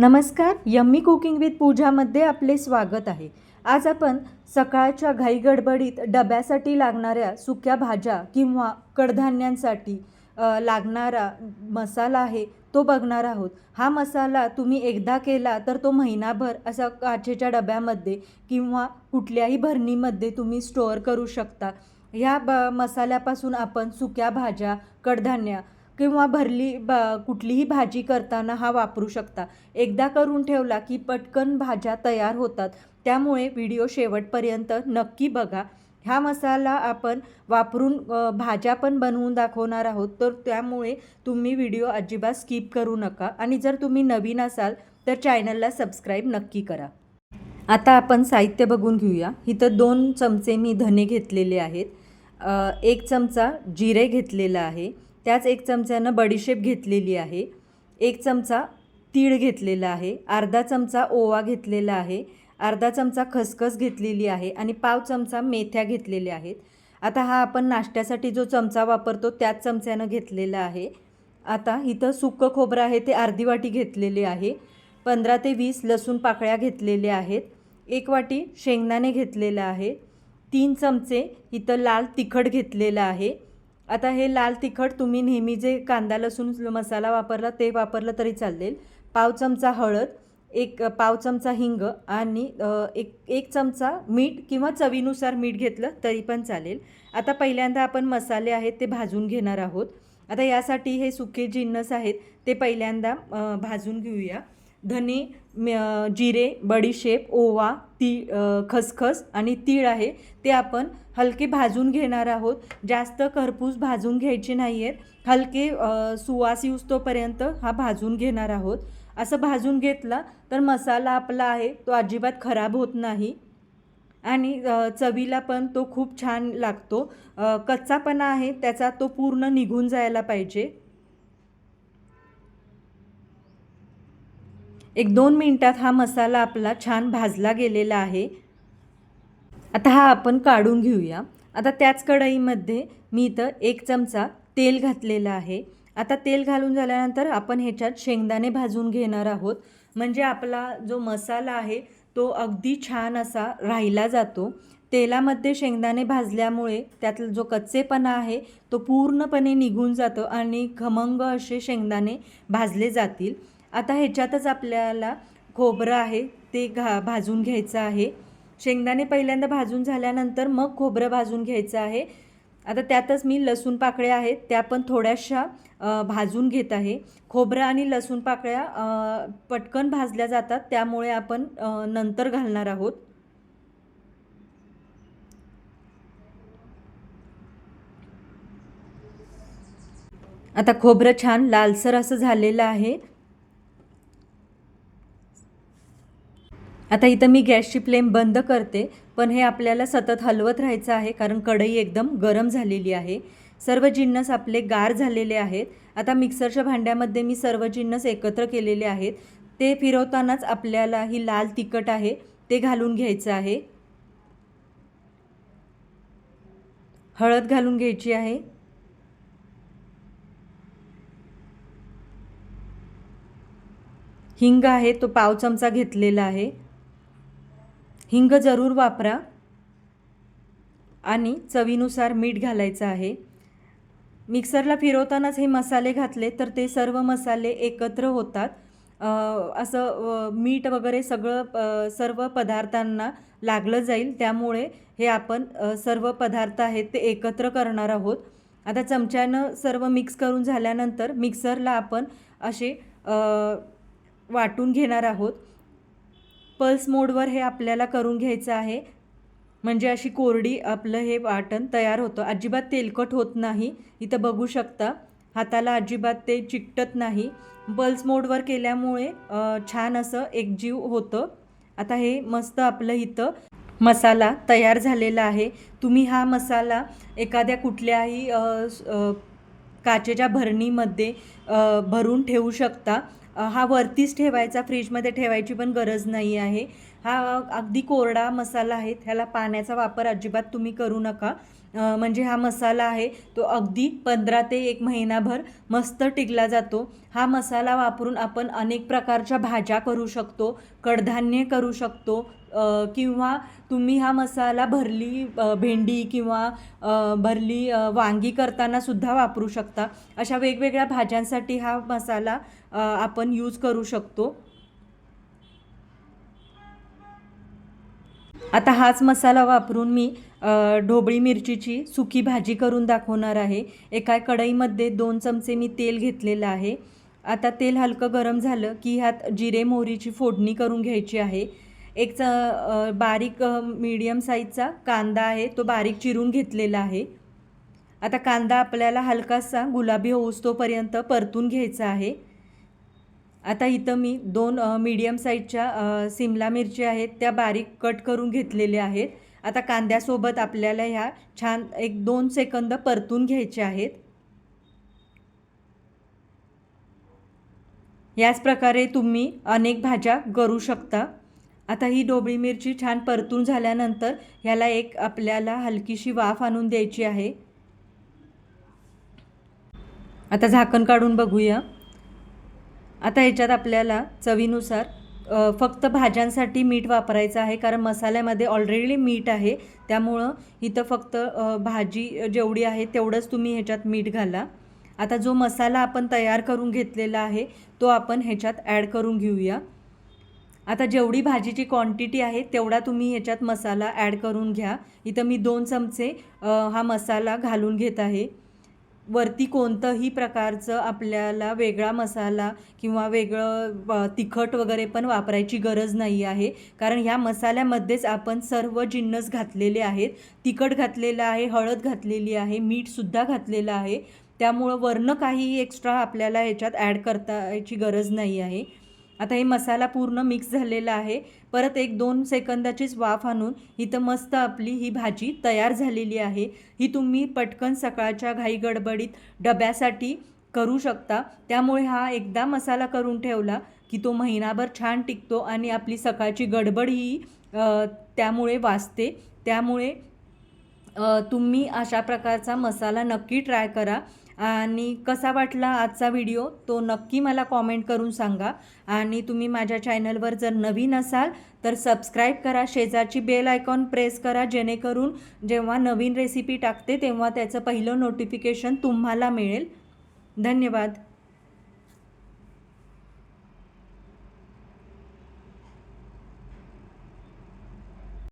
नमस्कार yummy cooking with पूजामध्ये आपले स्वागत आहे. आज आपण सकाळच्या घाईगडबडीत डब्यासाठी लागणाऱ्या सुक्या भाज्या किंवा कडधान्यांसाठी लागणारा मसाला आहे तो बघणार आहोत. हा मसाला तुम्ही एकदा केला तर तो महिनाभर असा काचेच्या डब्यामध्ये किंवा कुठल्याही भरणीमध्ये तुम्ही स्टोअर करू शकता. ह्या ब मसाल्यापासून आपण सुक्या भाज्या कडधान्य किंवा भरली ब कुठलीही भाजी करताना हा वापरू शकता. एकदा करून ठेवला की पटकन भाज्या तयार होतात. त्यामुळे व्हिडिओ शेवटपर्यंत नक्की बघा. हा मसाला आपण वापरून भाज्या पण बनवून दाखवणार आहोत. तर त्यामुळे तुम्ही व्हिडिओ अजिबात स्किप करू नका. आणि जर तुम्ही नवीन असाल तर चॅनलला सबस्क्राईब नक्की करा. आता आपण साहित्य बघून घेऊया. इथं दोन चमचे मी धने घेतलेले आहेत. एक चमचा जिरे घेतलेला आहे. त्याच एक चमच्यानं बडीशेप घेतलेली आहे. एक चमचा तीळ घेतलेला आहे. अर्धा चमचा ओवा घेतलेला आहे. अर्धा चमचा खसखस घेतलेली आहे आणि पाव चमचा मेथ्या घेतलेल्या आहेत. आता हा आपण नाश्त्यासाठी जो चमचा वापरतो त्याच चमच्यानं घेतलेला आहे. आता इथं सुकं खोबरं आहे ते अर्धी वाटी घेतलेले आहे. पंधरा ते वीस लसूण पाकळ्या घेतलेल्या आहेत. एक वाटी शेंगदाणे घेतलेलं आहे. तीन चमचे इथं लाल तिखट घेतलेलं आहे. आता हे लाल तिखट तुम्ही नेहमी जे कांदा लसूण मसाला वापरला ते वापरलं तरी चालेल. पाव चमचा हळद एक पाव चमचा हिंग आणि एक एक चमचा मीठ किंवा चवीनुसार मीठ घेतलं तरी पण चालेल. आता पहिल्यांदा आपण मसाले आहेत ते भाजून घेणार आहोत. आता यासाठी हे सुके जिन्नस आहेत ते पहिल्यांदा भाजून घेऊया. धने जिरे बडीशेप ओवा ती खसखस आणि तीळ आहे. ते आपण हलके भाजून घेणार आहोत. जास्त खरपूस भाजून घ्यायचे नाही आहेत हलके सुवास सुवास तोपर्यंत हा भाजून घेणार आहोत. असं भाजून घेतला तर मसाला आपला आहे तो अजिबात खराब होत नाही. आणि चवीला पण तो खूप छान लागतो. कच्चापणा आहे त्याचा तो पूर्ण निघून जायला पाहिजे. एक दोन मिनटात हा मसाला आपला छान भाजला गेलेला आहे. आता हा आपण काढून घेऊया. आता त्याच कढईमध्ये मी इथं एक चमचा तेल घातलेलं आहे. आता तेल घालून झाल्यानंतर आपण ह्याच्यात शेंगदाणे भाजून घेणार आहोत. म्हणजे आपला जो मसाला आहे तो अगदी छान असा राहिला जातो. तेलामध्ये शेंगदाणे भाजल्यामुळे त्यातला जो कच्चेपणा आहे तो पूर्णपणे निघून जातो आणि खमंग असे शेंगदाणे भाजले जातील. आता ह्याच्यातच आपल्याला खोबरं आहे ते घा भाजून घ्यायचं आहे. शेंगदाणे पहिल्यांदा भाजून झाल्यानंतर मग खोबरं भाजून घ्यायचं आहे. आता त्यातच मी लसूण पाकळ्या आहेत त्या पण थोड्याशा भाजून घेत आहे. खोबरं आणि लसूण पाकळ्या पटकन भाजल्या जातात त्यामुळे आपण नंतर घालणार आहोत. आता खोबरं छान लालसर असं झालेलं आहे. आता इथं मी गॅसची फ्लेम बंद करते पण हे आपल्याला सतत हलवत राहायचं आहे कारण कढई एकदम गरम झालेली आहे. सर्व जिन्नस आपले गार झालेले आहेत. आता मिक्सरच्या भांड्यामध्ये मी सर्व जिन्नस एकत्र केलेले आहेत. ते फिरवतानाच आपल्याला ही लाल तिखट आहे ते घालून घ्यायचं आहे. हळद घालून घ्यायची आहे. हिंग आहे तो पाव चमचा घेतलेला आहे. हिंग जरूर वापरा. आणि चवीनुसार मीठ घालायचं आहे. मिक्सरला फिरवतानाच हे मसाले घातले तर ते सर्व मसाले एकत्र होतात. असं मीठ वगैरे सगळं सर्व पदार्थांना लागलं जाईल. त्यामुळे हे आपण सर्व पदार्थ आहेत ते एकत्र करणार आहोत. आता चमच्यानं सर्व मिक्स करून झाल्यानंतर मिक्सरला आपण असे वाटून घेणार आहोत. पल्स मोडवर हे आपल्याला करून घ्यायचं आहे. म्हणजे अशी कोरडी आपलं हे वाटण तयार होतं. अजिबात तेलकट होत नाही. इथं बघू शकता हाताला अजिबात ते चिकटत नाही. पल्स मोडवर केल्यामुळे छान असं एकजीव होतं. आता हे मस्त आपलं इथं मसाला तयार झालेला आहे. तुम्ही हा मसाला एखाद्या कुठल्याही काचेच्या भरणीमध्ये भरून ठेवू शकता. हा वरतीच ठेवायचा फ्रीजमध्ये ठेवायची पण गरज नाही आहे. हा अगदी कोरडा मसाला आहे ह्याला पाण्याचा वापर अजिबात तुम्ही करू नका. म्हणजे हा मसाला आहे तो अगदी पंधरा ते एक महिनाभर मस्त टिकला जातो. हा मसाला वापरून आपण अनेक प्रकारच्या भाज्या करू शकतो कडधान्ये करू शकतो किंवा तुम्ही हा मसाला भरली भेंडी किंवा भरली वांगी करताना सुद्धा वापरू शकता. अशा वेगवेगळ्या भाज्यांसाठी हा मसाला आपण यूज करू शकतो. आता हाच मसाला वापरून मी ढोबळी मिरचीची सुकी भाजी करून दाखवणार आहे. एका कढईमध्ये दोन चमचे मी तेल घेतलेलं आहे. आता तेल हलकं गरम झालं की ह्यात जिरे मोहरीची फोडणी करून घ्यायची आहे. एक च बारीक मीडियम साईजचा कांदा आहे तो बारीक चिरून घेतलेला आहे. आता कांदा आपल्याला हलकासा गुलाबी होऊस्तोपर्यंत परतून घ्यायचा आहे. आता इथं मी दोन मीडियम साईजच्या सिमला मिरची आहेत त्या बारीक कट करून घेतलेल्या आहेत. आता कांद्यासोबत आपल्याला ह्या छान एक दोन सेकंद परतून घ्यायच्या आहेत. याच प्रकारे तुम्ही अनेक भाज्या करू शकता. आता ही ढोबळी मिरची छान परतून झाल्यानंतर ह्याला एक आपल्याला हलकीशी वाफ आणून द्यायची आहे. आता झाकण काढून बघूया. आता ह्याच्यात आपल्याला चवीनुसार फक्त भाज्यांसाठी मीठ वापरायचं आहे कारण मसाल्यामध्ये ऑलरेडी मीठ आहे. त्यामुळं इथं फक्त भाजी जेवढी आहे तेवढंच तुम्ही ह्याच्यात मीठ घाला. आता जो मसाला आपण तयार करून घेतलेला आहे तो आपण ह्याच्यात ॲड करून घेऊया. आता जेवढी भाजीची क्वांटिटी आहे तेवढा तुम्ही ह्याच्यात मसाला ॲड करून घ्या. इथं मी दोन चमचे हा मसाला घालून घेत आहे. वरती कोणतंही प्रकारचं आपल्याला वेगळा मसाला किंवा वेगळं तिखट वगैरे पण वापरायची गरज नाही आहे. कारण ह्या मसाल्यामध्येच आपण सर्व जिन्नस घातलेले आहेत. तिखट घातलेलं आहे हळद घातलेली आहे मीठसुद्धा घातलेलं आहे. त्यामुळं वरनं काही एक्स्ट्रा आपल्याला ह्याच्यात ॲड करतायची गरज नाही आहे. आता हे मसाला पूर्ण मिक्स झालेला आहे. परत एक दोन सेकंदाचीच वाफ आणून इथं मस्त आपली ही भाजी तयार झालेली आहे. ही तुम्ही पटकन सकाळच्या घाई गडबडीत डब्यासाठी करू शकता. त्यामुळे हा एकदा मसाला करून ठेवला की तो महिनाभर छान टिकतो आणि आपली सकाळची गडबड ही त्यामुळे वाचते. त्यामुळे तुम्ही अशा प्रकारचा मसाला नक्की ट्राय करा. आणि कसा वाटला आजचा व्हिडिओ तो नक्की मला कॉमेंट करून सांगा. आणि तुम्ही माझ्या चॅनलवर जर नवीन असाल तर सबस्क्राईब करा शेजारची बेल आयकॉन प्रेस करा जेणेकरून जेव्हा नवीन रेसिपी टाकते तेव्हा त्याचं पहिलं नोटिफिकेशन तुम्हाला मिळेल. धन्यवाद.